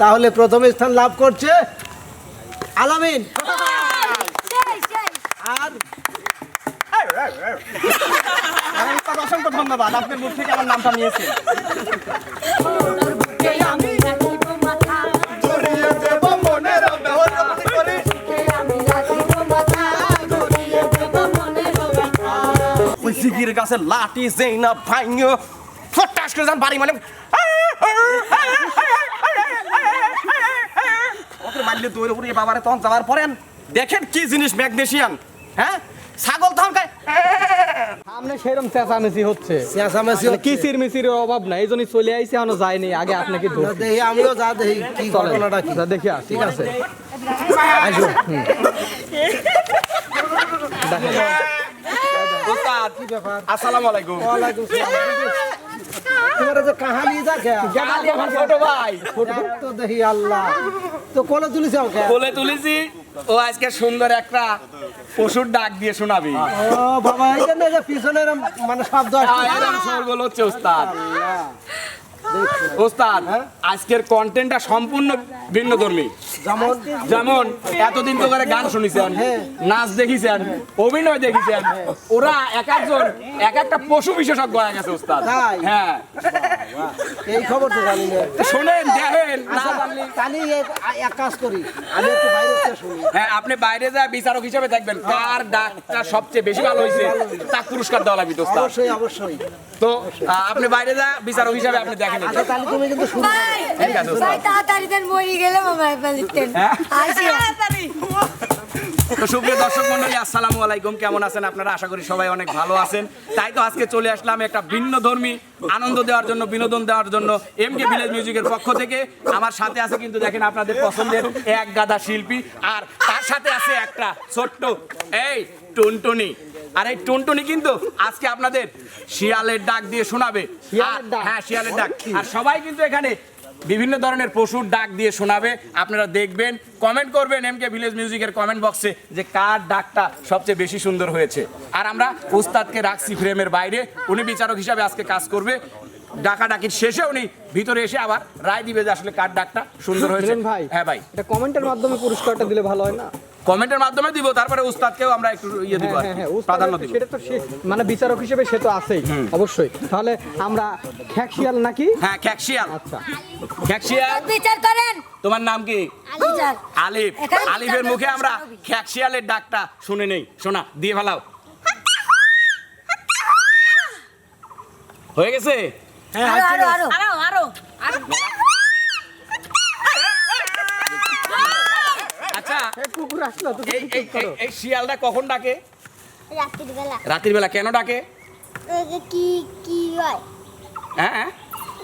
তাহলে প্রথম স্থান লাভ করছে আলামিন। আর ধন্যবাদ আপনার মুখ আমার লাঠি ফটাস করে যান বাড়ি মানে মারলে দৌড়ে উড়ে বাবারে তখন যাওয়ার পরেন। দেখেন কি জিনিস ম্যাগনেশিয়ান হ্যাঁ? ছাগল তখন খায় সামনে সেরকম চেঁচামেচি হচ্ছে। চেঁচামেচি। কিসির মিসির অভাব নাই এই জন্যই চলে আইসি এখনও যায়নি আগে আপনাকে দেখি আমিও যা দেখি কি ঘটনাটা কি? দেখি ঠিক আছে। কি আসসালামু আলাইকুম। ওয়ালাইকুম সালাম। তোমার যে কাহানি যা কে? আমার ছোট ভাই? তো দেখি আল্লাহ। তো কোলে তুলেছি। ও আজকে সুন্দর একটা পশুর ডাক দিয়ে শোনাবি। ও বাবা এই যে পিছনের মানে শব্দ আসছে। সরগোল হচ্ছে ওস্তাদ আজকের কন্টেন্টটা সম্পূর্ণ ভিন্ন ধর্মী যেমন? যেমন এতদিন তো করে গান শুনেছেন নাচ দেখিছেন অভিনয় দেখিছেন ওরা এক একজন এক একটা পশু বিশেষজ্ঞ হয়ে গেছে ওস্তাদ। হ্যাঁ। এই খবর তো জানি না। শোনেন দেখেন না আচ্ছা, জানলে তাহলে এক কাজ করি আমি একটু বাইরে শুনি। হ্যাঁ আপনি বাইরে যা বিচারক হিসেবে দেখবেন কার ডাকটা সবচেয়ে বেশি ভালো হয়েছে তার পুরস্কার দেওয়া লাগবে দোস্ত। অবশ্যই অবশ্যই। তো আপনি বাইরে যা বিচারক হিসেবে আপনি দেখেন আচ্ছা তাহলে তুমি কিন্তু শুনবে ঠিক আছে তাড়াতাড়ি দেন মরে গেলে মোবাইল ফেলতেন হ্যাঁ? আসি তো সুপ্রিয় দর্শক মন্ডলী আসসালামু আলাইকুম। কেমন আছেন আপনারা? আশা করি সবাই অনেক ভালো আছেন। তাই তো আজকে চলে আসলাম একটা ভিন্ন ধর্মী আনন্দ দেওয়ার জন্য বিনোদন দেওয়ার জন্য এম কে ভিলেজ মিউজিকের পক্ষ থেকে। আমার সাথে আছে কিন্তু দেখেন আপনাদের পছন্দের এক গাদা শিল্পী আর তার সাথে আছে একটা ছোট্ট এই টুনটুনি। আর এই টুনটুনি কিন্তু আজকে আপনাদের শিয়ালের ডাক দিয়ে শোনাবে। হ্যাঁ শিয়ালের ডাক। আর সবাই কিন্তু এখানে বিভিন্ন ধরনের পশুর ডাক দিয়ে শোনাবে। আপনারা দেখবেন কমেন্ট করবেন এম কে ভিলেজ মিউজিকের কমেন্ট বক্সে যে কার ডাকটা সবচেয়ে বেশি সুন্দর হয়েছে। আর আমরা উস্তাদকে রাখছি ফ্রেমের বাইরে উনি বিচারক হিসাবে আজকে কাজ করবে। ডাকা ডাকির শেষে উনি ভিতরে এসে আবার রায় দিবে যে আসলে কার ডাকটা সুন্দর হয়েছে। ভাই হ্যাঁ ভাই। এটা কমেন্টের মাধ্যমে পুরস্কারটা দিলে ভালো হয় না? কমেন্টের মাধ্যমে দিব তারপরে উস্তাদকেও আমরা একটু ইয়ে দিব হ্যাঁ হ্যাঁ প্রাধান্য দিব। সেটা তো মানে বিচারক হিসেবে সে তো আছেই অবশ্যই। তাহলে আমরা খ্যাকশিয়াল নাকি? হ্যাঁ খ্যাকশিয়াল। আচ্ছা। খ্যাকশিয়াল। বিচার করেন। তোমার নাম কি? আলিফ আলিফের মুখে আমরা খ্যাকশিয়ালের ডাকটা শুনে নেই। শোনা দিয়ে ফেলাও। হয়ে গেছে? আরও আরও। আরও আরও আরও আচ্ছা এই কুকুর আসলো এই শিয়ালটা কখন ডাকে? বেলা রাতের বেলা কেন ডাকে? কি কি হয়? হ্যাঁ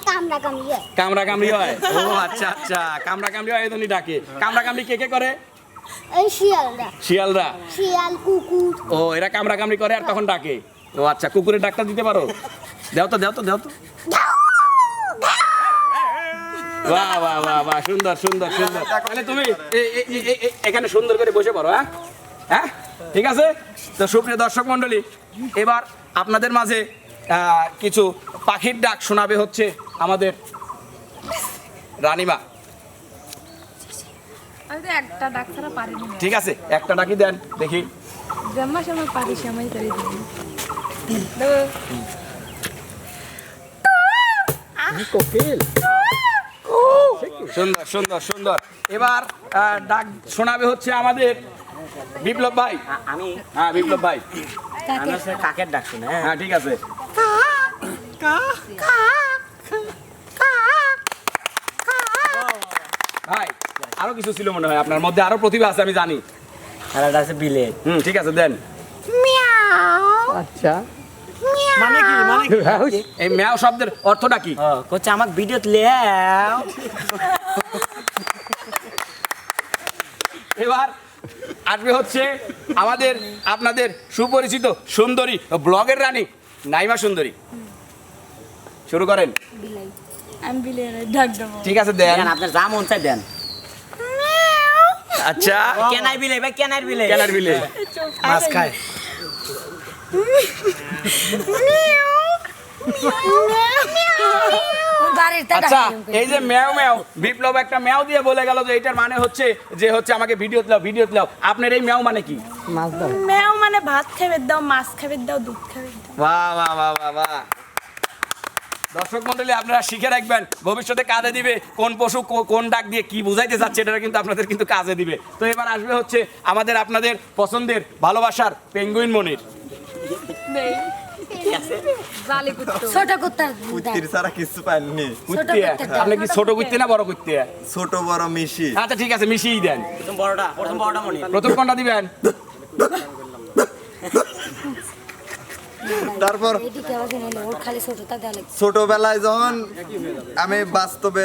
কামড়া কামড়ি হয়। হয়? ও আচ্ছা আচ্ছা। কামড়া কামড়ি হয় এজন্যই ডাকে। কামড়া কামড়ি কে কে করে? এই শিয়ালরা শিয়ালরা। শিয়াল কুকুর। ও এরা কামড়া কামড়ি করে আর তখন ডাকে। ও আচ্ছা কুকুরের ডাকটা দিতে পারো? দেও তো দেও তো দেও তো। বাহ বাহ বাহ বাহ সুন্দর সুন্দর সুন্দর। তাহলে তুমি এখানে সুন্দর করে বসে পড়ো হ্যাঁ? হ্যাঁ? ঠিক আছে? তো সুপ্রিয় দর্শক মণ্ডলী এবার আপনাদের মাঝে কিছু পাখির ডাক শোনাবে হচ্ছে আমাদের রানীমা। ঠিক আছে একটা ডাকি দেন দেখি। কোকিল। সুন্দর সুন্দর সুন্দর। এবার ডাক শোনাবে হচ্ছে আমাদের বিপ্লব ভাই। আমি। হ্যাঁ বিপ্লব ভাই। আমি হচ্ছে কাকের ডাক শুনে হ্যাঁ। হ্যাঁ ঠিক আছে। ভাই আরও কিছু ছিল মনে হয় আপনার মধ্যে আরও প্রতিভা আছে আমি জানি। আর আছে বিলেট হুম ঠিক আছে দেন। আচ্ছা। মানে কি? মানে হ্যাঁ, এই ম্যাও শব্দের অর্থটা কি? ও কোচ আমার ভিডিও লেও। এবার আসবে হচ্ছে আমাদের আপনাদের সুপরিচিত সুন্দরী ব্লগের রানী নাইমা সুন্দরী। শুরু করেন। বিলাই। আমি বিলাই ডাক দেবো। ঠিক আছে দেন। আপনার যা মন চাই দেন। আচ্ছা। কেনাই বিলে ভাই কেনাই বিলে কেনার বিলে মাছ খায়। আচ্ছা এই যে ম্যাও ম্যাও বিপ্লব একটা ম্যাও দিয়ে বলে গেল যে এটার মানে হচ্ছে যে হচ্ছে আমাকে ভিডিও দাও ভিডিও দাও। আপনার এই ম্যাও মানে কি? মাছ দাও। ম্যাও মানে ভাত খাবে দাও মাছ খাবে দাও দুধ খাবে। দাও বাহ বাহ বাহ বাহ বাহ। দর্শক মন্ডলী আপনারা শিখে রাখবেন ভবিষ্যতে কাজে দিবে কোন পশু কোন ডাক দিয়ে কি বুঝাইতে চাচ্ছে এটা কিন্তু আপনাদের কিন্তু কাজে দিবে। তো এবার আসবে হচ্ছে আমাদের আপনাদের পছন্দের ভালোবাসার পেঙ্গুইন মনির। নেই। ছোট কুত্তার কুত্তির ছাড়া কিছু পাইনি কুত্তে আপনি কি ছোট কুত্তে না বড় কুত্তে? ছোট বড় মিশি। আচ্ছা ঠিক আছে মিশিয়ে দেন। প্রথম বড়টা প্রথম বড়টা মনে প্রথম কোনটা দিবেন? তারপর ছোটবেলায় যখন আমি বাস্তবে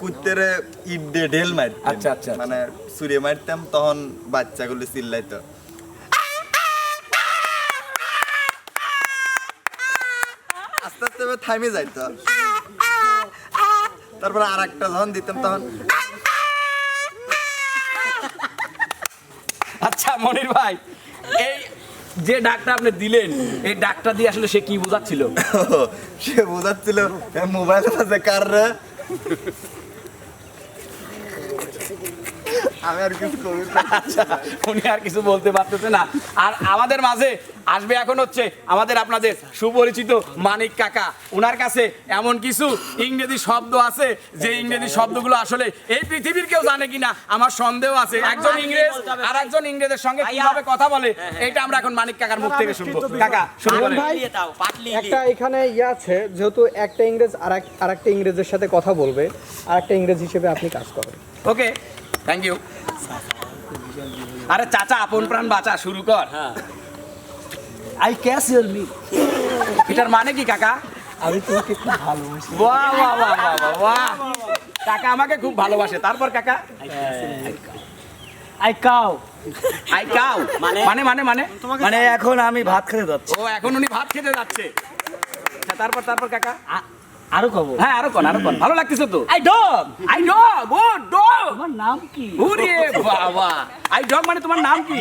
কুত্তেরে ইট দিয়ে ঢেল মারি আচ্ছা, আচ্ছা। মানে সুরিয়ে মারতাম তখন বাচ্চাগুলো চিল্লাইতো। আস্তে থামে যাইতো। তারপর আর একটা যখন দিতাম তখন আচ্ছা মনির ভাই এই যে ডাকটা আপনি দিলেন এই ডাকটা দিয়ে আসলে সে কি বোঝাচ্ছিল? সে বোঝাচ্ছিল মোবাইল আছে কার আমি আর কিছু করি আচ্ছা উনি আর কিছু বলতে পারতেছে না। আর আমাদের মাঝে আসবে এখন হচ্ছে আমাদের আপনাদের সুপরিচিত মানিক কাকা। ওনার কাছে এমন কিছু ইংরেজি শব্দ আছে যে ইংরেজি শব্দগুলো আসলে এই পৃথিবীর কেউ জানে কিনা আমার সন্দেহ আছে। একজন ইংরেজ আর একজন ইংরেজের সঙ্গে কীভাবে কথা বলে এটা আমরা এখন মানিক কাকার মুখ থেকে শুনব। কাকা শুরু ভাই দিয়ে দাও পাটলি একটা এখানে ইয়ে আছে যেহেতু একটা ইংরেজ আর আর একটা ইংরেজের সাথে কথা বলবে আর একটা ইংরেজ হিসেবে আপনি কাজ করেন। ওকে থ্যাংক ইউ আরে চাচা আপন প্রাণ বাঁচা শুরু কর। আই ক্যাশ ইউর মি এটার মানে কি কাকা? আমি তোমাকে খুব ভালোবাসি। বাহ বাহ বাহ বাহ বাহ কাকা আমাকে খুব ভালোবাসে। তারপর কাকা? আই কাউ আই কাউ মানে? মানে মানে মানে? মানে এখন আমি ভাত খেতে যাচ্ছি। ও এখন উনি ভাত খেতে যাচ্ছে। আচ্ছা, তারপর তারপর কাকা? আরও কব। হ্যাঁ আরও কোন আরও কোন। ভালো লাগতেছে তো? I dog. আই ডগ ও ডগ। আমার নাম কি? ওরে বাবা। আই ডগ মানে তোমার নাম কি?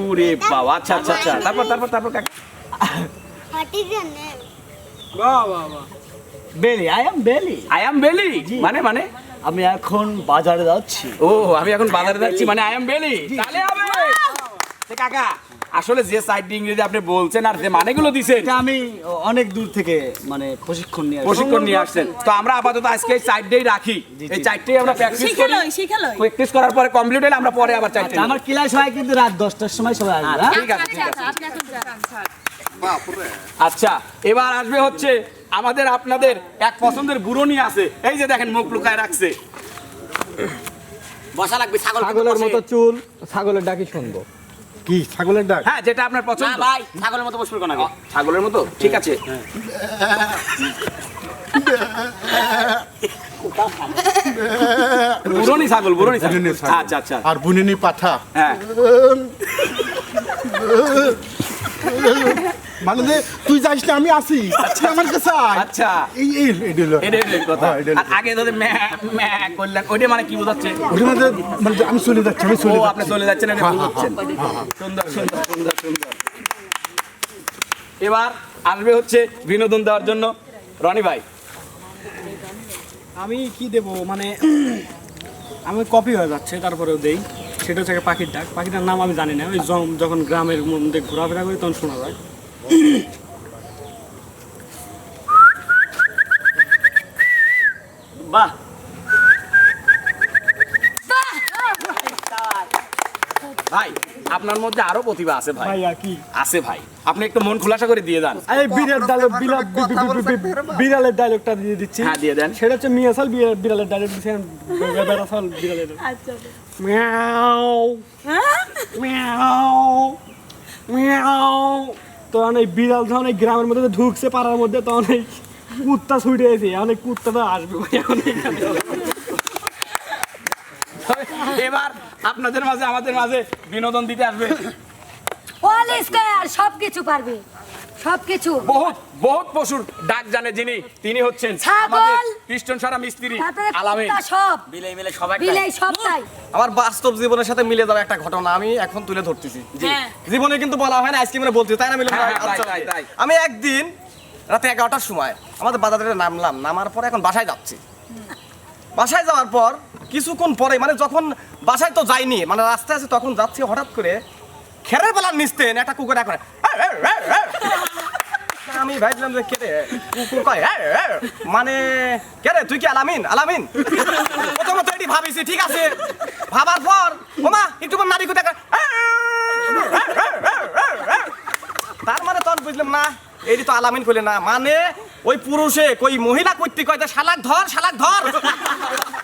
ওরে বাবা আচ্ছা আচ্ছা আচ্ছা। তারপর তারপর তারপর কাকা what is your name Beli I am Beli I am Beli মানে মানে? আমি এখন বাজারে যাচ্ছি। ও আমি এখন বাজারে যাচ্ছি মানে আই এম বেলি তাহলে হবে। কাকা আসলে যে সাইড ইংরেজি আপনি বলছেন আর যে মানেগুলো দিছেন এটা আমি অনেক দূর থেকে মানে প্রশিক্ষণ নিয়ে প্রশিক্ষণ নিয়ে আসছেন। তো আমরা আপাতত আজকে এই সাইডটাই রাখি। এই চারটেই আমরা প্র্যাকটিস করি। প্র্যাকটিস করার পরে কমপ্লিট হলে আমরা পরে আবার চারটে আচ্ছা, আমার ক্লাস হয় কিন্তু রাত দশটার সময় সবাই আসবে হ্যাঁ? ঠিক আছে ঠিক আছে। আচ্ছা এবার আসবে হচ্ছে আমাদের আপনাদের এক পছন্দের বুড়ো নিয়ে আছে। এই যে দেখেন মুখ লুকায় রাখছে। বসা লাগবে ছাগল ছাগলের মতো চুল ছাগলের ডাকি শুনব। কি ছাগলের ডাক? হ্যাঁ যেটা আপনার না পছন্দ ভাই ছাগলের মতো বসবে কোন আগে? ছাগলের মতো? ঠিক আছে। বুড়োনি ছাগল। বুড়োনি ছাগল। আচ্ছা আচ্ছা। আর বুনিনি পাঠা। হ্যাঁ। মানে যে তুই যাইস না আমি আসি তুই আমার কাছে আয়। আচ্ছা। এই এই এটা হলো- এটাই হলো কথা। হ্যাঁ, আর আগে ধরে ম্যা ম্যা করলেন ওইটা মানে কি বোঝাচ্ছে? ওটা মানে মানে আমি চলে যাচ্ছি আমি ও চলে আপনি চলে যাচ্ছেন এটা হ্যাঁ, বুঝছেন সুন্দর সুন্দর সুন্দর সুন্দর। এবার আসবে হচ্ছে বিনোদন দেওয়ার জন্য রনি ভাই। আমি কি দেব? মানে আমি কপি হয়ে যাচ্ছে তারপরেও দেই। সেটা হচ্ছে পাখির ডাক। পাখিটার নাম আমি জানি না। ওই যখন গ্রামের মধ্যে ঘোরাফেরা করি তখন শোনা যায়। বাহ। ভাই আপনার মধ্যে আরও প্রতিভা আছে ভাই। ভাইয়া কি? আছে ভাই। আপনি একটু মন খোলাসা করে দিয়ে দেন। এই বিড়াল ডায়লগ বিড়াল বিড়ালের ডায়লগটা দিয়ে দিচ্ছি। হ্যাঁ দিয়ে দেন। সেটা হচ্ছে মিয়াসাল বিড়াল- বিড়ালের ডায়লগ দিচ্ছি বেড়াসাল বিড়ালের। আচ্ছা। মিয়াও। মিয়াও। মিয়াও। তখন এই বিড়াল যখন এই গ্রামের মধ্যে ঢুকছে পাড়ার মধ্যে তখন এই কুত্তা ছুটে এসে কুত্তা কুত্তাটা আসবে ভাই এখন এবার আপনাদের মাঝে আমাদের মাঝে বিনোদন দিতে আসবে। সবকিছু স্কয়ার সব কিছু পারবে। সব কিছু বহুত বহুত পশুর ডাক জানে যিনি তিনি হচ্ছেন। আমাদের কৃষ্ণ সারা মিস্ত্রি সব। মিলে সবাই বিলাই সব তাই। আমার বাস্তব জীবনের সাথে মিলে যাওয়া একটা ঘটনা আমি এখন তুলে ধরতেছি। হ্যাঁ। জীবনে কিন্তু বলা হয় না আজকে মানে বলছি তাই না মিলন হ্যাঁ, ভাই? হ্যাঁ, আচ্ছা। আমি একদিন রাতে এগারোটার সময় আমাদের বাজারে নামলাম নামার পরে এখন বাসায় যাচ্ছি। বাসায় যাওয়ার পর কিছুক্ষণ পরে মানে যখন বাসায় তো যাইনি মানে রাস্তায় আছে তখন যাচ্ছি হঠাৎ করে খেরের বেলার নিস্তেন একটা কুকুর এখন আমি ভাবলাম যে কে রে? কুকুর কয় "হ্যাঁ, হ্যাঁ।" মানে কে রে? তুই কি আলামিন? আলামিন? প্রথমত এটি ভাবিছি ঠিক আছে। ভাবার পর ওমা একটু নারী কোথায় তার মানে তখন বুঝলাম না এটি তো আলামিন কইলে না। মানে ওই পুরুষে কই মহিলা কইতে কয় শালাক ধর শালাক ধর।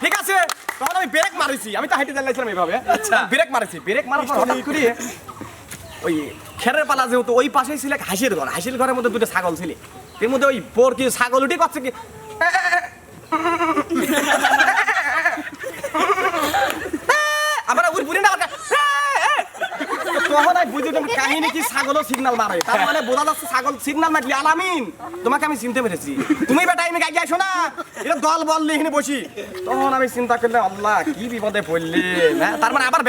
ঠিক আছে? তখন আমি ব্রেক মারিছি। আমি তো হাইটে চালাইছিলাম এইভাবে আচ্ছা। ব্রেক মারিছি। ব্রেক মারার পর হঠাৎ করে ওই খেরের পালা যেহেতু ওই পাশেই ছিল এক হাসির ঘর, হাসির ঘরের মধ্যে দুটো ছাগল ছিল। এর মধ্যে ওই বোর কি ছাগল উঠে করছে কি আমরা উড় বুড়ি না আমাকে তখন আমি বুঝলাম কাহিনী কি ছাগলও সিগন্যাল মারে। তার মানে বোঝা যাচ্ছে ছাগল সিগন্যাল মারলি, আলামিন, তোমাকে আমি চিনতে পেরেছি। তুমি বেটা আমি গাই আসো না? এটা দল বল নিয়ে এখানে বসি। তখন আমি চিন্তা করলাম, আল্লাহ, কি বিপদে পড়লি হ্যাঁ তার মানে আবার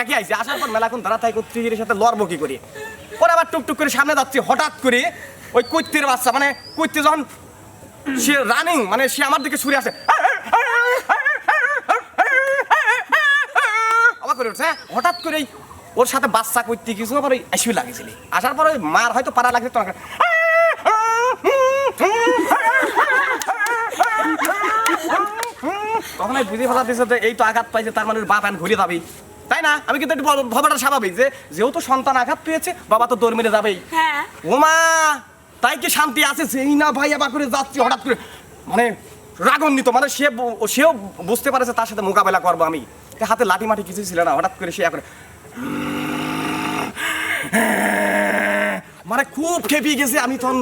আসার পর দাঁড়া সাথে লড়বো কি করি? আবার টুকটুক করে সামনে যাচ্ছি, হঠাৎ করে ওই কৈত্যের বাচ্চা মানে কৈত্য যখন সে রানিং মানে সে আমার দিকে আসে। অবাক করে হ্যাঁ? হঠাৎ করেই ওর সাথে বাচ্চা করতে কিছু আবার ওই আইসিউ লাগিয়েছিল। আসার পরে মার হয়তো পাড়া লাগছে তখন তখন আমি বুঝে ফেলা দিয়েছে যে এই তো আঘাত পাইছে তার মানে বাপ আন ঘুরে যাবেই। তাই না? আমি কিন্তু একটু ভাবাটা স্বাভাবিক যে যেহেতু সন্তান আঘাত পেয়েছে বাবা তো দৌড় মেরে যাবেই। হ্যাঁ। ওমা তাই কি শান্তি আছে? সেই না ভাই আবার করে যাচ্ছি হঠাৎ করে। মানে রাগান্বিত মানে সে সেও বুঝতে পারেছে তার সাথে মোকাবেলা করব আমি। হাতে লাঠি মাটি কিছু ছিল না হঠাৎ করে সে এখন মানে খুব খেপিয়ে গেছে, আমি তখন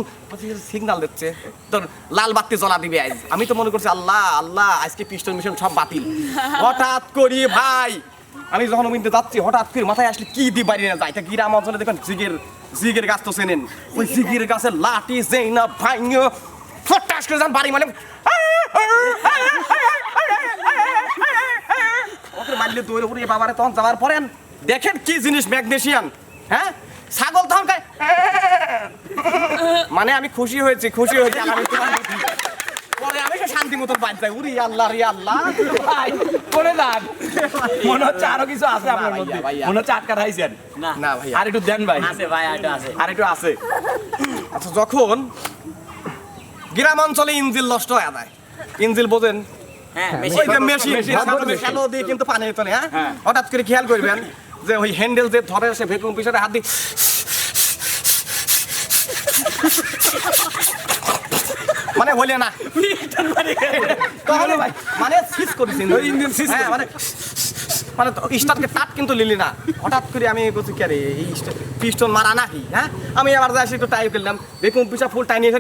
সিগনাল দিচ্ছে। তোর লাল বাতি জ্বলা দিবে আজ। আমি তো মনে করছি, আল্লাহ আল্লাহ, আজকে পিস্টন মিশন সব বাতিল। হঠাৎ করি ভাই, আমি যখন ওমিনতে যাচ্ছি, হঠাৎ করে মাথায় আসলে কি দি বাড়ি না যায়। তা গ্রাম অঞ্চলে দেখেন, জিগের জিগের গাছ তো চেনেন। ওই জিগের গাছের লাঠি যেই না ভাঙ, ফটাস করে যান বাড়ি মানে মারলে দৌড়ে উড়ে বাবারে তখন যাওয়ার পরে দেখেন কি জিনিস ম্যাগনেশিয়ান হ্যাঁ? ছাগল তখন মানে আমি খুশি হয়েছি খুশি হয়েছি আমি পরে আমি সে শান্তি মতো বাদ যাই উরি আল্লাহ রে আল্লাহ। ভাই করে যান। মনে হচ্ছে আরও কিছু আছে আপনার মধ্যে। ভাইয়া, ভাইয়া। মনে হচ্ছে আটকা খাইছেন না। না ভাইয়া। আর একটু দেন ভাই। আছে ভাই আটো আছে। আর একটু আছে। আচ্ছা যখন গ্রাম অঞ্চলে ইঞ্জিল নষ্ট হয়ে যায় ইঞ্জিল বোঝেন? হ্যাঁ মেশিন। মেশিন। দিয়ে কিন্তু পানি তোলে হ্যাঁ? হ্যাঁ। হঠাৎ করে খেয়াল করবেন যে ওই হ্যান্ডেল যে ধরে সে ভেকুম পিছনে হাত দিয়ে মানে হলে না। তাহলে ভাই মানে সিজ করেছি ইঞ্জিন। সিজ হ্যাঁ মানে মানে স্টার্টকে টাট কিন্তু লিলি না। হঠাৎ করে আমি বলছি কে রে এই পিস্টন মারা নাকি? হ্যাঁ? আমি আবার যাই একটু টাই করলাম। বেকুম পিছা ফুল টাই নিয়ে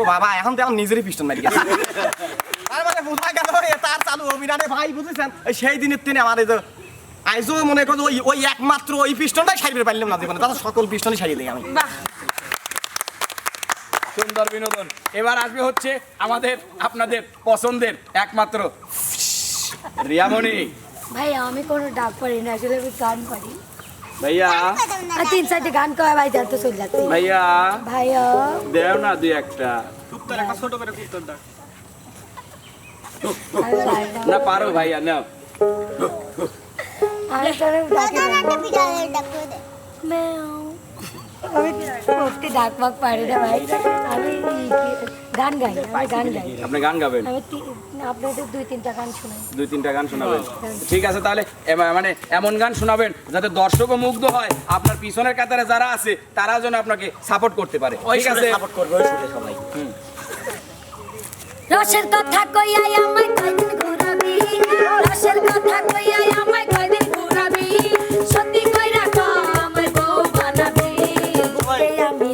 ও বাবা এখন তো এখন নিজেরই পিস্টন মারি গেছে। তার মানে বোঝা গেল চালু ভাই বুঝেছেন? সেই দিনের তিনি আমার এই যে আইজও মনে করো ওই ওই একমাত্র ওই পিস্টনটাই সারিয়ে পারলাম না জীবনে তাদের সকল পিস্টনই সারিয়ে দিই আমি। সুন্দর বিনোদন। এবার আসবে হচ্ছে আমাদের আপনাদের পছন্দের একমাত্র রিয়ামণি। ভাইয়া আমি কোনো ডাক পারি না আসলে আমি গান পারি। ভাইয়া। তিন চারটে গান করা ভাই যাতে চলে যাচ্ছে। ভাইয়া। ভাইয়া। দেও না দুই একটা। একটা ছোট করে কুত্তার ডাক না। পারো ভাইয়া নাও। আমি তোরে না। ডাক পারি ভাই। আমি গান গাই আমি গান গাই। আপনি গান গাবেন? আমি আপনাদের দুই তিনটা গান শুনাই। দুই তিনটা গান শোনাবেন। ঠিক আছে তাহলে এম- মানে এমন গান শোনাবেন যাতে দর্শকও মুগ্ধ হয় আপনার পিছনের কাতারে যারা আছে তারাও যেন আপনাকে সাপোর্ট করতে পারে। ঠিক আছে? সাপোর্ট করবে সবাই। রসের কথা কইয়াই আমায় কয়দিন ঘুরাবি? রসের কথা কইয়াই আমায় কয়দিন ঘুরাবি? সত্যি কইরা কম বউ বানাবি? আমি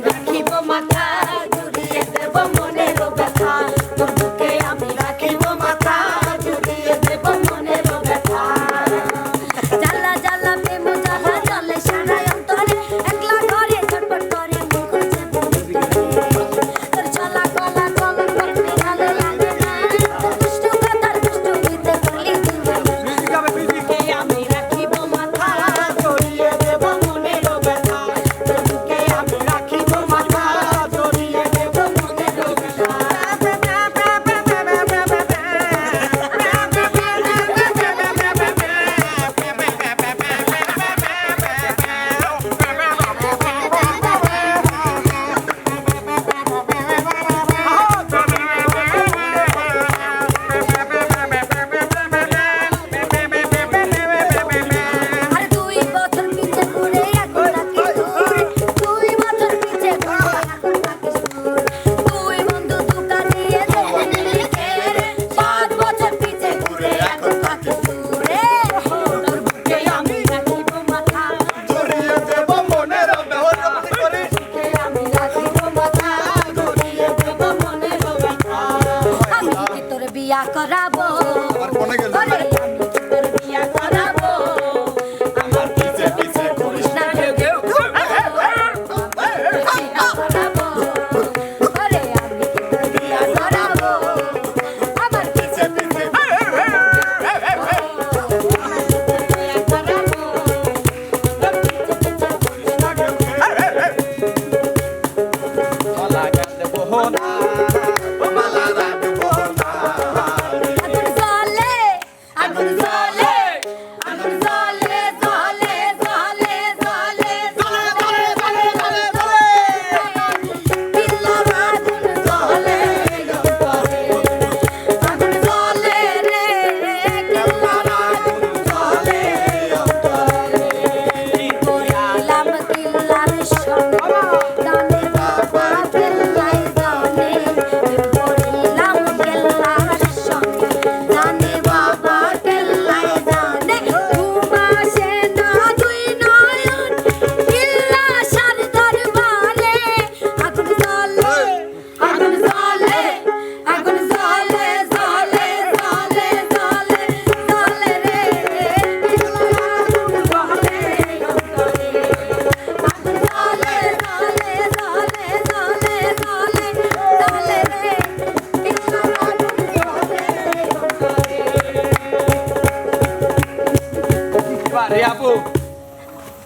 আগুন জ্বলে আরে আপু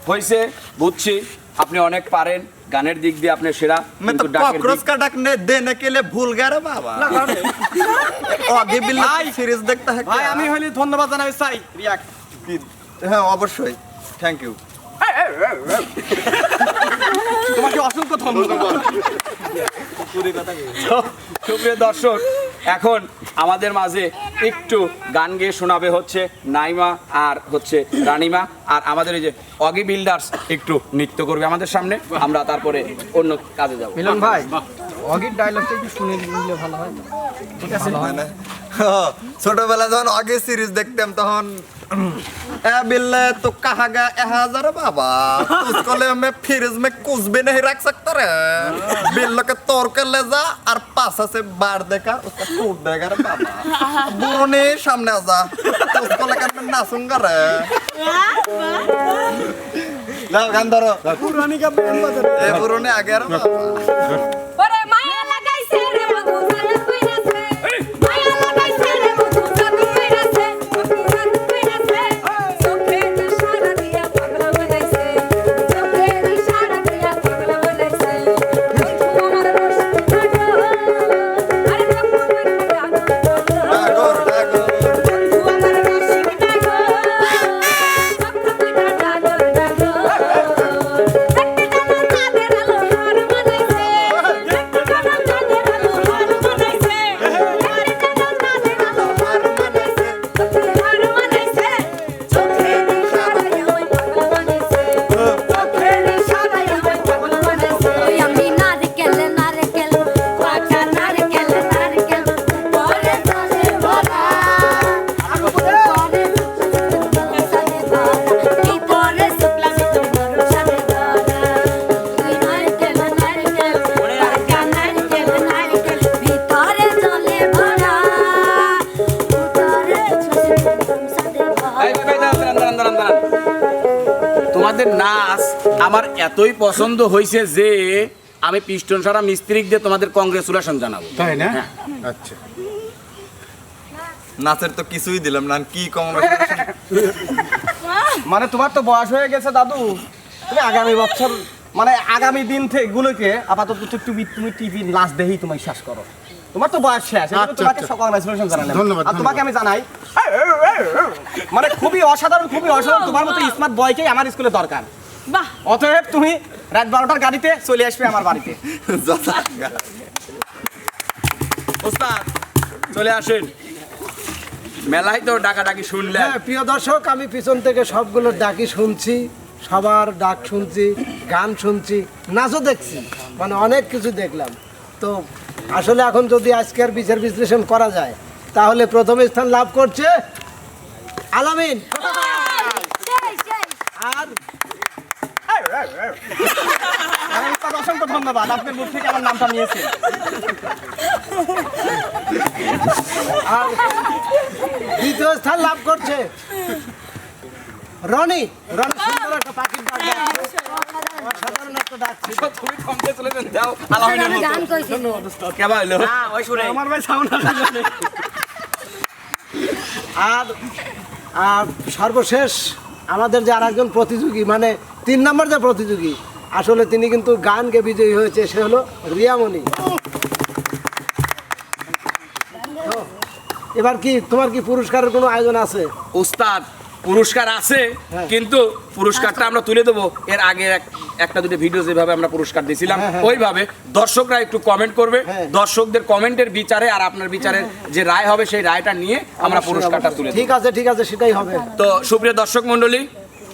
হয়েছে বুঝছি আপনি অনেক পারেন গানের দিক দিয়ে আপনি সেরা मैं तो কিন্তু ডাকের कॉकरोच দিক- का डक ने देने के लिए भूल गया रे बाबा आगे बिल्ला भाई। सीरीज देखता है ভাই क्या? আমি হইলে ধন্যবাদ জানাই চাই রিয়াক হ্যাঁ অবশ্যই থ্যাংক ইউ তোমাকে অসংখ্য ধন্যবাদ সুপ্রিয় দর্শক এখন আমাদের মাঝে একটু গান গেয়ে শোনাবে হচ্ছে নাইমা আর হচ্ছে রানিমা। আর আমাদের এই যে অগি বিল্ডার্স একটু নৃত্য করবে আমাদের সামনে। আমরা তারপরে অন্য কাজে যাব। মিলন ভাই অগির ডায়লগটা একটু শুনে নিলে ভালো হয়। ঠিক हाँ, ছোটবেলায় যখন আগে সিরিজ দেখতাম তখন ए बिल्ले तो कहा गया यहाँ जरा बाबा उसको ले मैं फ्रिज में कुछ भी नहीं रख सकता रे बिल्लो के तोड़ के ले जा और पासा से बाहर देखा उसका टूट देगा रे बाबा बुरो नहीं सामने आ जा तो उसको लेकर मैं नाचूंगा रे लाओ गान धरो पुरानी का बैंड बजा ए बुरो ने आ गया रे बाबा এতই পছন্দ হয়েছে যে আমি পিস্টন সারা মিস্ত্রিক দিয়ে তোমাদের কংগ্রেচুলেশন জানাব। তাই না? হ্যাঁ। আচ্ছা। নাচের তো কিছুই দিলাম না কি কম মানে তোমার তো বয়স হয়ে গেছে দাদু। তুমি আগামী বছর মানে আগামী দিন থেকে গুলোকে আপাতত তুমি তুমি টিভি নাচ দেখেই তুমি শ্বাস করো। তোমার তো বয়স শেষ আচ্ছা, তোমাকে আচ্ছা। সকল কংগ্রেচুলেশন জানালাম। ধন্যবাদ, আর তোমাকে আমি জানাই মানে খুবই অসাধারণ খুবই অসাধারণ তোমার মতো স্মার্ট বয়কেই আমার স্কুলে দরকার। বাহ। অতএব তুমি রাত বারোটার গাড়িতে চলে আসবে আমার বাড়িতে। ওস্তাদ চলে আসেন। মেলায় তো ডাকাডাকি শুনলেন। হ্যাঁ প্রিয় দর্শক আমি পিছন থেকে সবগুলো ডাকি শুনছি সবার ডাক শুনছি গান শুনছি নাচও দেখছি মানে অনেক কিছু দেখলাম। তো আসলে এখন যদি আজকের বিচার বিশ্লেষণ করা যায় তাহলে প্রথম স্থান লাভ করছে আলামিন। আর অসংখ্য ধন্যবাদ আপনার মুখ থেকে আমার নামটা নিয়েছে আর দ্বিতীয় স্থান লাভ করছে রনি। রনি সুন্দর একটা পাখির ডাক দেয়। একটা ডাক ছিল। তুমি কংগ্রেচুলেশন দাও আলামিনের গান কইছি। কেবা হইল? না ওই সুরে। আমার ভাই সাউন্ড আসলে আর আর সর্বশেষ আমাদের যে আরেকজন প্রতিযোগী মানে তিন নম্বর যে প্রতিযোগী আসলে তিনি কিন্তু গানকে বিজয়ী হয়েছে সে হলো রিয়ামণি। এবার কি তোমার কি পুরস্কারের কোনো আয়োজন আছে? উস্তাদ পুরস্কার আছে হ্যাঁ। কিন্তু পুরস্কারটা আমরা তুলে দেবো। এর আগে এক- একটা দুটো ভিডিও যেভাবে আমরা পুরস্কার দিয়েছিলাম ওইভাবে। দর্শকরা একটু কমেন্ট করবে। হ্যাঁ। দর্শকদের কমেন্টের বিচারে আর আপনার বিচারের যে রায় হবে সেই রায়টা নিয়ে আমরা পুরস্কারটা তুলে ঠিক আছে ঠিক আছে সেটাই হবে। তো সুপ্রিয় দর্শক মণ্ডলী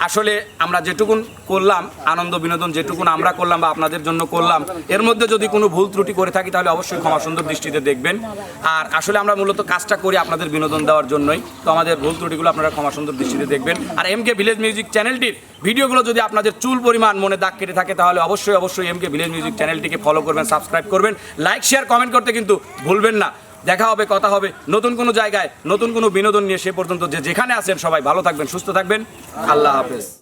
আসলে আমরা যেটুকুন করলাম, আনন্দ, বিনোদন যেটুকুন আমরা করলাম বা আপনাদের জন্য করলাম, এর মধ্যে যদি কোনো ভুল ত্রুটি করে থাকি তাহলে অবশ্যই ক্ষমা সুন্দর দৃষ্টিতে দেখবেন। আর আসলে আমরা মূলত কাজটা করি আপনাদের বিনোদন দেওয়ার জন্যই, তো আমাদের ভুল ত্রুটিগুলো আপনারা ক্ষমা সুন্দর দৃষ্টিতে দেখবেন। আর এম কে ভিলেজ মিউজিক চ্যানেলটির ভিডিওগুলো যদি আপনাদের চুল পরিমাণ মনে দাগ কেটে থাকে তাহলে অবশ্যই অবশ্যই এম কে ভিলেজ মিউজিক চ্যানেলটিকে ফলো করবেন সাবস্ক্রাইব করবেন। লাইক শেয়ার কমেন্ট করতে কিন্তু ভুলবেন না। দেখা হবে, কথা হবে। নতুন কোনো জায়গায়, নতুন কোনো বিনোদন নিয়ে সে পর্যন্ত যে যেখানে আছেন সবাই ভালো থাকবেন, সুস্থ থাকবেন। আল্লাহ হাফেজ।